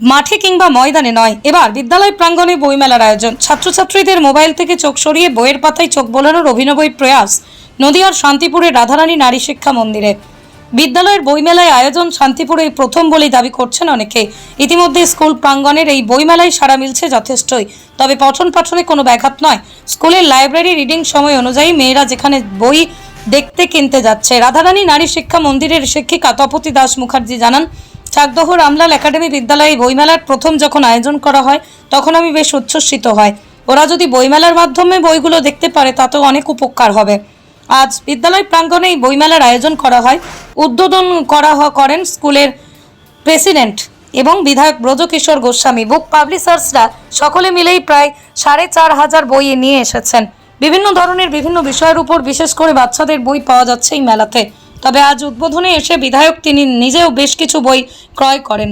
মাঠে কিংবা ময়দানে নয়। এবার বিদ্যালয় প্রাঙ্গণে বইমেলার আয়োজন। ছাত্রছাত্রীদের মোবাইল থেকে চোখ সরিয়ে বইয়ের পাতায় চোখ বোলানোর অভিনবই প্রয়াস নদিয়ার শান্তিপুরের রাধারানী নারী শিক্ষা মন্দিরে। বিদ্যালয়ের বইমেলায় আয়োজন শান্তিপুরে প্রথম বলেই দাবি করছেন অনেকে। ইতিমধ্যে স্কুল প্রাঙ্গণের এই বইমেলায় সাড়া মিলছে যথেষ্টই। তবে পঠন পাঠনে কোনো ব্যাঘাত নয়। স্কুলের লাইব্রেরি রিডিং সময় অনুযায়ী মেয়েরা যেখানে বই দেখতে কিনতে যাচ্ছে। রাধারানী নারী শিক্ষা মন্দিরের শিক্ষিকা তপতি দাস মুখার্জি জানান চাকদহ রামলাল একাডেমি বিদ্যালয়ে বইমেলার প্রথম যখন আয়োজন করা হয়, তখন আমি বেশ উচ্ছ্বসিত হয়। ওরা যদি বইমেলার মাধ্যমে বইগুলো দেখতে পারে, তাতেও অনেক উপকার হবে। আজ বিদ্যালয় প্রাঙ্গণে এই বইমেলার আয়োজন করা হয়। উদ্বোধন করা করেন স্কুলের প্রেসিডেন্ট এবং বিধায়ক ব্রজকিশোর গোস্বামী। বুক পাবলিশার্সরা সকলে মিলেই প্রায় সাড়ে চার হাজার বই নিয়ে এসেছেন। বিভিন্ন ধরনের বিভিন্ন বিষয়ের উপর বিশেষ করে বাচ্চাদের বই পাওয়া যাচ্ছে এই মেলাতে। তবে আজ উদ্বোধনে এসে বিধায়ক তিনি নিজেও বেশ কিছু বই ক্রয় করেন।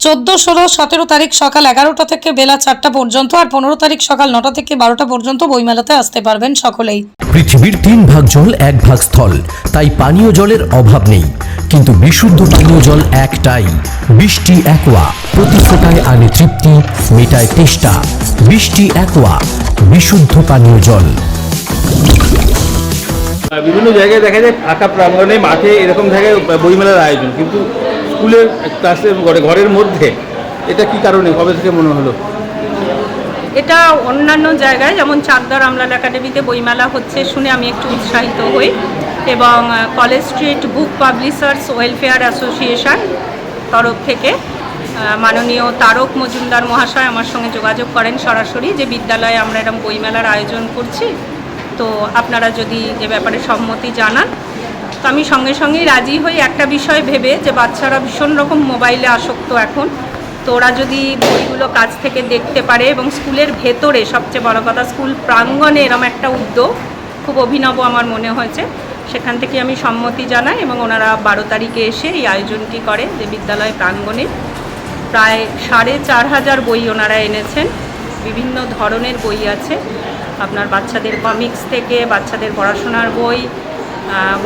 চোদ্দ, ষোলো, সতেরো তারিখ সকাল এগারোটা থেকে বেলা চারটা পর্যন্ত আর পনেরো তারিখ সকাল নটা থেকে বারোটা পর্যন্ত বইমেলাতে আসতে পারবেন সকলেই। পৃথিবীর তিন ভাগ জল, এক ভাগ স্থল। তাই পানীয় জলের অভাব নেই। কিন্তু বিশুদ্ধ পানীয় জল একটাই বৃষ্টি একোয়া প্রতি ফোটায় আনে তৃপ্তি, মেটায় তেষ্টা। বৃষ্টি একোয়া বিশুদ্ধ পানীয় জল। বিভিন্ন জায়গায় দেখা যায় ফাঁকা প্রাঙ্গণে মাঠে এরকম জায়গায় বইমেলার আয়োজন। কিন্তু স্কুলের ক্লাসের, ঘরে, ঘরের মধ্যে এটা কি কারণে? কবে থেকে মনে হলো? এটা অন্যান্য জায়গায়, যেমন চাকদা রামলাল একাডেমিতে বইমেলা হচ্ছে শুনে আমি একটু উৎসাহিত হই। এবং college street book publishers welfare association তরফ থেকে মাননীয় তারক মজুমদার মহাশয় আমার সঙ্গে যোগাযোগ করেন সরাসরি যে বিদ্যালয়ে আমরা এরকম বইমেলার আয়োজন করছি। তো আপনারা যদি যে ব্যাপারে সম্মতি জানান। তো আমি সঙ্গে সঙ্গেই রাজি হই একটা বিষয় ভেবে যে বাচ্চারা ভীষণ রকম মোবাইলে আসক্ত এখন। তো ওরা যদি বইগুলো কাছ থেকে দেখতে পারে এবং স্কুলের ভেতরে, সবচেয়ে বড় কথা স্কুল প্রাঙ্গণে এরম একটা উদ্যোগ খুব অভিনব আমার মনে হয়েছে। সেখান থেকে আমি সম্মতি জানাই এবং ওনারা বারো তারিখে এসে এই আয়োজনটি করে যে বিদ্যালয় প্রাঙ্গণে। প্রায় সাড়ে চার হাজার বই ওনারা এনেছেন। বিভিন্ন ধরনের বই আছে। আপনার বাচ্চাদের কমিক্স থেকে বাচ্চাদের পড়াশোনার বই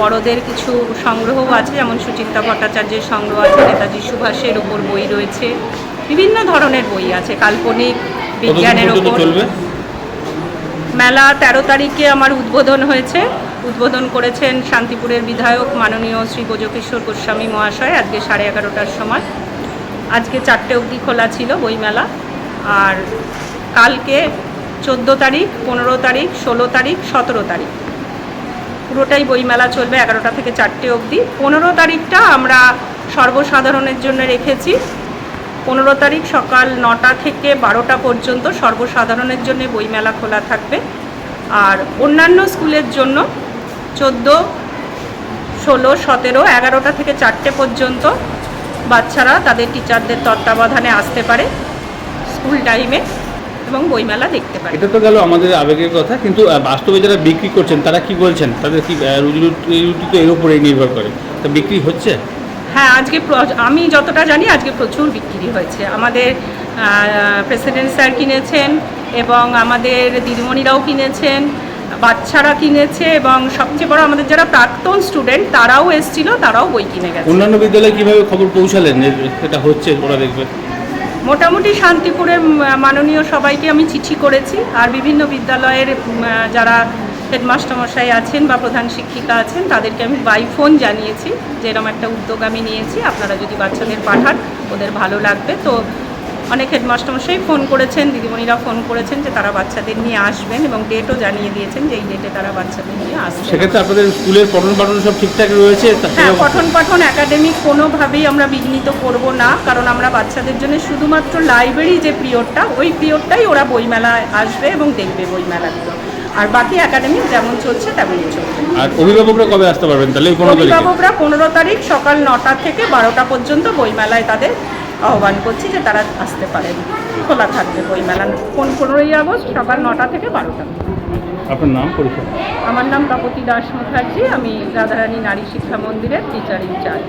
বড়দের কিছু সংগ্রহও আছে যেমন সুচিন্তা ভট্টাচার্যের সংগ্রহ আছে নেতাজি সুভাষের ওপর বই রয়েছে। বিভিন্ন ধরনের বই আছে কাল্পনিক বিজ্ঞানের ওপর। মেলা তেরো তারিখে আমার উদ্বোধন হয়েছে। উদ্বোধন করেছেন শান্তিপুরের বিধায়ক মাননীয় শ্রী ব্রজকিশোর গোস্বামী মহাশয় আজকে সাড়ে এগারোটার সময়। আজকে চারটে অবধি খোলা ছিল বইমেলা। আর কালকে চোদ্দ তারিখ, পনেরো তারিখ, ষোলো তারিখ, সতেরো তারিখ। পুরোটাই বইমেলা চলবে এগারোটা থেকে চারটে অবধি। পনেরো তারিখটা আমরা সর্বসাধারণের জন্য রেখেছি। পনেরো তারিখ সকাল নটা থেকে বারোটা পর্যন্ত সর্বসাধারণের জন্য বইমেলা খোলা থাকবে। আর অন্যান্য স্কুলের জন্য চোদ্দ, ষোলো, সতেরো, এগারোটা থেকে চারটে পর্যন্ত বাচ্চারা, তাদের টিচারদের তত্ত্বাবধানে আসতে পারে। স্কুল টাইমে এবং বইমেলা দেখতে পারে এটা তো গেল আমাদের আবেগের কথা কিন্তু বাস্তবে যারা বিক্রি করছেন তারা কি বলছেন? তাদের কি রুজি রুটি তো এর উপরেই নির্ভর করে। তা বিক্রি হচ্ছে? হ্যাঁ আজকে আমি যতটা জানি আজকে প্রচুর বিক্রি হয়েছে। আমাদের প্রেসিডেন্ট স্যার কিনেছেন এবং আমাদের দিদিমণিরাও কিনেছেন বাচ্চারা কিনেছে এবং সবচেয়ে বড় আমাদের যারা প্রাক্তন স্টুডেন্ট তারাও এসেছিল তারাও বই কিনে গেছে। অন্যান্য বিদ্যালয়ে কীভাবে খবর পৌঁছালেন এটা হচ্ছে ওরা দেখবে? মোটামুটি শান্তিপুরের মাননীয় সবাইকে আমি চিঠি করেছি। আর বিভিন্ন বিদ্যালয়ের যারা হেডমাস্টারমশাই আছেন বা প্রধান শিক্ষিকা আছেন, তাদেরকে আমি বাই ফোন জানিয়েছি যে এরকম একটা উদ্যোগ আমি নিয়েছি। আপনারা যদি বাচ্চাদের পাঠান, ওদের ভালো লাগবে। তো অনেক হেডমাস্টারমশাই ফোন করেছেন দিদিমণিরা ফোন করেছেন যে তারা বাচ্চাদের নিয়ে আসবেন এবং ডেটও জানিয়ে দিয়েছেন যে এই ডেটে তারা বাচ্চাদের নিয়ে আসবেন। সেক্ষেত্রে আপনাদের স্কুলের পঠন পাঠন সব ঠিকঠাক রয়েছে? হ্যাঁ পঠন পাঠন একাডেমিক কোনোভাবেই আমরা বিঘ্নিত করব না কারণ আমরা বাচ্চাদের জন্য শুধুমাত্র লাইব্রেরি যে পিরিয়ডটা ওই পিরিয়ডটাই ওরা বইমেলায় আসবে এবং দেখবে বইমেলাগুলো আর বাকি একাডেমিক যেমন চলছে তেমনই চলবে। আর অভিভাবকরা কবে আসতে পারবেন তাহলে অভিভাবকরা পনেরো তারিখ সকাল নটা থেকে বারোটা পর্যন্ত বইমেলায় তাদের আহ্বান করছি যে তারা আসতে পারেন। খোলা থাকবে বইমেলা কোন পনেরোই আগস্ট সকাল নটা থেকে বারোটা। আপনার নাম পরিচয়? আমার নাম কাপতি দাস মুখার্জি। আমি রাধারানী নারী শিক্ষা মন্দিরের টিচার ইনচার্জ